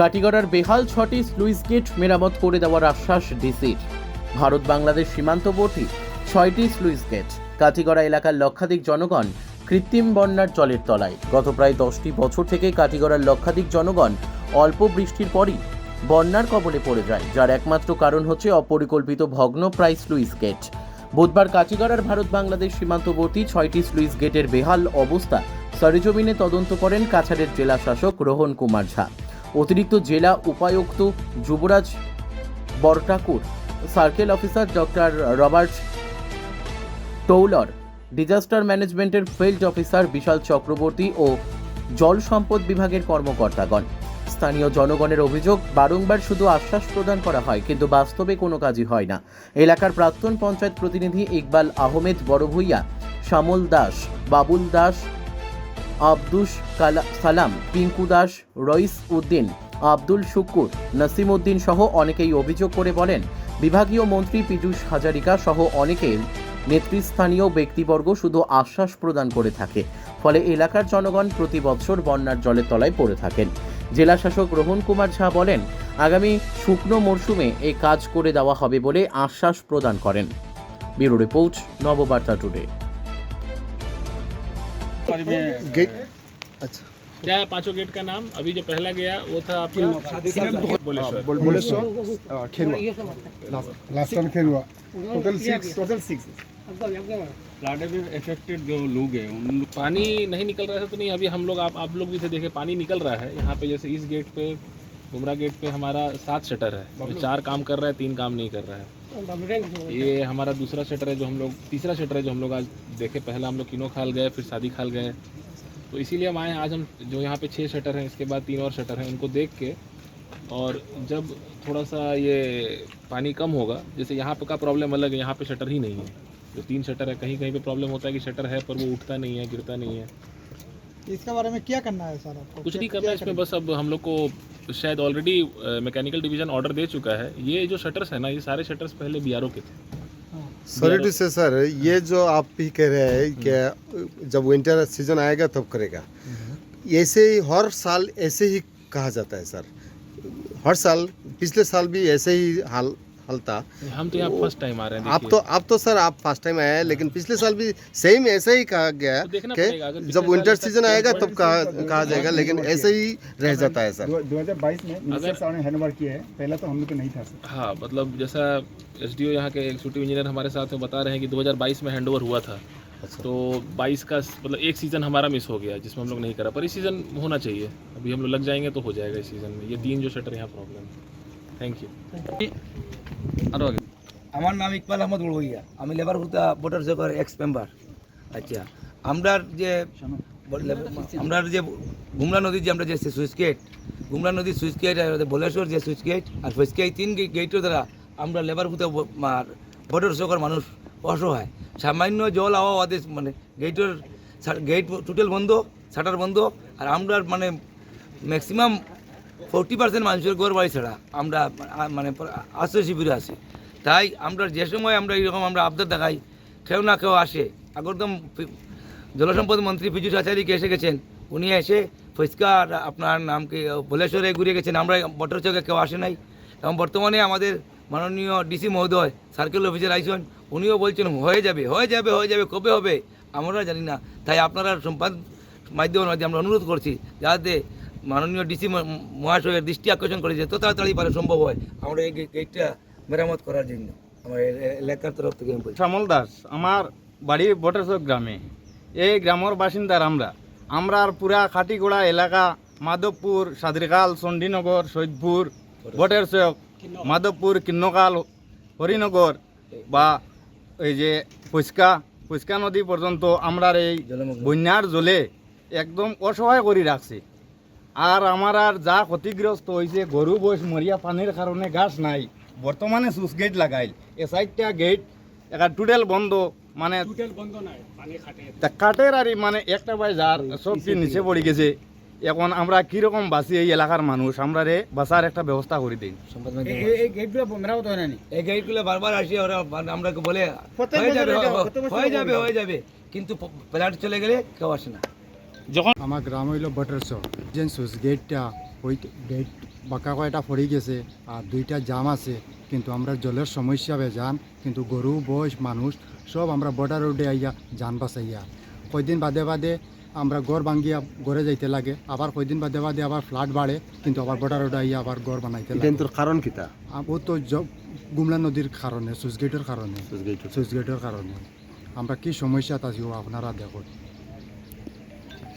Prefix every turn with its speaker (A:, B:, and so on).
A: কাটিগড়ার বেহাল ছটি sluice gate মেরামত করে দেওয়ার আশ্বাস ডিসির ভারত বাংলাদেশ সীমান্তবর্তী ছয়টি স্লুইস গেট। কাটিগড়া এলাকার লক্ষাধিক জনগণ কৃত্রিম বন্যার জলের তলায়। গত প্রায় দশটি বছর থেকে কাটিগড়ার লক্ষাধিক জনগণ অল্প বৃষ্টির পরই বন্যার কবলে পড়ে যায়, যার একমাত্র কারণ হচ্ছে অপরিকল্পিত ভগ্ন প্রায় স্লুইস গেট। বুধবার কাচিগড়ার ভারত বাংলাদেশ সীমান্তবর্তী ছয়টি স্লুইস গেটের বেহাল অবস্থা সরেজমিনে তদন্ত করেন কাছাড়ের জেলা শাসক রোহন কুমার ঝা। অতিরিক্ত জেলা উপায়ুক্ত Yuvraj Bortakur circle officer doctor Robert টৌলর, disaster ম্যানেজমেন্টের ফিল্ড অফিসার বিশাল চক্রবর্তী ও জল সম্পদ বিভাগের কর্মকর্তাগণ। স্থানীয় জনগণের অভিযোগ, বারংবার শুধু আশ্বাস প্রদান করা হয়, কিন্তু বাস্তবে কোনো কাজই হয় না। এলাকার প্রাক্তন পঞ্চায়েত প্রতিনিধি ইকবাল আহমেদ বড়ভূইয়া, শ্যামল দাস, বাবুল দাস আব্দুস সালাম পিঙ্কু দাস, রইস উদ্দিন, আব্দুল শুকুর, নাসিম উদ্দিন সহ অনেকেই অভিযোগ করে বলেন, বিভাগীয় মন্ত্রী পীযূষ হাজারিকা সহ অনেকে নেতৃস্থানীয় ব্যক্তিবর্গ শুধু আশ্বাস প্রদান করে থাকে, ফলে এলাকার জনগণ প্রতি বছর বন্যার জলের তলায় পড়ে থাকেন। জেলা শাসক রোহন কুমার ঝা বলেন, আগামী শুকনো মরশুমে এই কাজ করে দেওয়া হবে বলে আশ্বাস প্রদান করেন। Bureau report, Nababarta today.
B: Gate अच्छा।
C: क्या है पाँचों गेट का नाम? अभी जो पहला गया वो था आपका Boleshwar.
B: Boleshwar Kherua. Last time Kherua. Total six total six
C: flood में इफेक्टेड जो लोग हैं उन लोग पानी नहीं निकल रहा था तो नहीं अभी हम लोग आप आप लोग भी थे देखे पानी निकल रहा है। यहाँ पे जैसे इस गेट पे बुमरा गेट पे हमारा सात शटर है। चार काम कर रहा है तीन काम नहीं कर रहा है। ये हमारा दूसरा शटर है जो हम लोग तीसरा शटर है जो हम लोग आज देखे। पहला हम लोग किनो खाल गए फिर शादी खाल गए। तो इसीलिए हम आए हैं। आज हम जो यहाँ पे छः शटर हैं इसके बाद तीन और शटर हैं उनको देख के। और जब थोड़ा सा ये पानी कम होगा जैसे यहाँ पे का प्रॉब्लम अलग है यहाँ पे शटर ही नहीं है। जो तीन शटर है कहीं कहीं पे प्रॉब्लम होता है कि शटर है पर वो उठता नहीं है गिरता नहीं है।
D: इसके बारे में क्या करना है सर आपको?
C: कुछ नहीं करना है इसमें बस अब हम लोग को शायद ऑलरेडी मैकेनिकल डिवीज़न ऑर्डर दे चुका है। ये जो शटर्स है ना, ये सारे शटर्स पहले बीआरओ के थे।
B: सॉरी टू से सर ये जो आप भी कह रहे हैं कि जब विंटर सीज़न आएगा, तब करेगा। ऐसे ही, हर साल ऐसे ही कहा जाता है सर हर साल, पिछले साल भी ऐसे ही हाल हाल था
C: हम तो यहाँ फ़र्स्ट टाइम आ रहे हैं
B: आप तो आप तो सर आप फ़र्स्ट टाइम आए हैं लेकिन पिछले साल भी सेम ऐसा ही कहा गया
C: तो देखना पड़ेगा, अगर
B: कि जब विंटर सीज़न आएगा तब कहा कहा जाएगा लेकिन ऐसे ही रह जाता है सर।
E: 2022 में मिनिस्टर साहब ने हैंड ओवर किया है पहला तो हम लोग नहीं था सर।
C: हाँ मतलब जैसा एस डी ओ यहाँ के एग्जीक्यूटिव इंजीनियर हमारे साथ में बता रहे हैं कि 2022 में हैंडओवर हुआ था।
B: अच्छा।
C: तो 22 का मतलब एक सीज़न हमारा मिस हो गया जिसमें हम लोग नहीं करा पर इस सीज़न होना चाहिए। अभी हम लोग लग जाएँगे तो हो जाएगा इस सीज़न में। ये तीन जो शटर यहाँ प्रॉब्लम है। থ্যাংক ইউ আরও আগে।
F: আমার নাম ইকবাল আহমদ উড়বইয়া আমি লেবার হুতা ভোটার জগার এক্স মেম্বার আচ্ছা আমরার যে আমরার যে গুমরা নদীর যে আমরা যে সুইচ গেট গুমরা নদীর সুইচ গেট আর বলেশ্বর যে সুইচ গেট আর সুইচ গেট তিন গেটের দ্বারা আমরা লেবার হুতা ভোটার জগার মানুষ অসহায়। সামান্য জল আওয়া আদেশ মানে গেটের গেট টোটাল বন্ধ শাটার বন্ধ আর আমরা মানে ম্যাক্সিমাম ফোরটি পার্সেন্ট মানুষের ঘর বাড়ি ছাড়া আমরা মানে আশ্রয় শিবিরে আছি। তাই আমরা যে সময় আমরা এরকম আমরা আবদার দেখাই, কেউ না কেউ আসে। পি- জলসম্পদ মন্ত্রী পীযূষ আচার্যকে এসে গেছেন, উনি এসে ফৈস্কা আর আপনার নামকে ভোলেশ্বরে ঘুরে গেছেন। আমরা বটর চোখে কেউ আসে নাই। এবং বর্তমানে আমাদের মাননীয় ডিসি মহোদয়, সার্কেল অফিসার আইসন, উনিও বলছেন, হয়ে যাবে হয়ে যাবে হয়ে যাবে, কবে হবে? আমরা জানি না। তাই আপনারা সম্পাদ, মাধ্যমের মাধ্যমে আমরা অনুরোধ করছি, যাতে মাননীয় ডিসি মহাশয়ের দৃষ্টি আকর্ষণ করে যে যত তাড়াতাড়ি পারে সম্ভব হয় আমরা এই গেটটা মেরামত করার জন্য। আমার এলাকার তরফ থেকে
G: শ্যামল দাস আমার বাড়ি বটেশ্বর গ্রামে। এই গ্রামের বাসিন্দার আমরা। আমরা পুরা খাটিগোড়া এলাকা মাধবপুর সাদরিকাল চণ্ডীনগর সৈদপুর বটেরচক মাধবপুর কিন্নকাল হরিনগর বা এই যে ফুচকা ফুচকা নদী পর্যন্ত আমরা এই বন্যার জলে একদম অসহায় করে রাখছে। আর আমার আর যা ক্ষতিগ্রস্ত হয়েছে গরু বয়স মরিয়া পানির কারণে ঘাস নাই। বর্তমানে সুইচ গেট লাগাইল। এ সাইডটা গেট একটা টুটেল বন্ধ মানে তা কাঠের আর মানে একটা বাই যার সবটি নিচে পড়ে গেছে। এখন আমরা কীরকম বাঁচি এই এলাকার মানুষ? আমরা রে বাঁচার একটা ব্যবস্থা করে দিই।
D: এই গেটগুলো মেরামত হয় না
F: এই গেটগুলো বারবার আসি ওরা আমরা বলে হয়ে যাবে হয়ে যাবে হয়ে যাবে। কিন্তু প্ল্যাট চলে গেলে কেউ আসে না।
E: আমার গ্রাম হইল বটরচর যেন সুইচ গেটটা
H: ওই গেট বাঁকা কয়টা পড়ে গেছে আর দুইটা জাম আছে। কিন্তু আমরা জলের সমস্যা বেজান কিন্তু গরু বয়স মানুষ সব আমরা বর্ডার রোডে আইয়া যান বাঁচাইয়া। কয়দিন বাদে বাদে আমরা গড় ভাঙ্গিয়া গড়ে যাইতে লাগে। আবার কয়দিন বাদে বাদে আবার ফ্লাট বাড়ে কিন্তু আবার বর্ডার রোডে আইয়া আবার গড় বানাইতে লাগে।
B: কারণ কিতা
H: ও তো গুমলা নদীর কারণে সুইচ গেটের কারণে। সুইচ গেটের কারণে। আমরা কি সমস্যা আছি আপনারা দেখুন।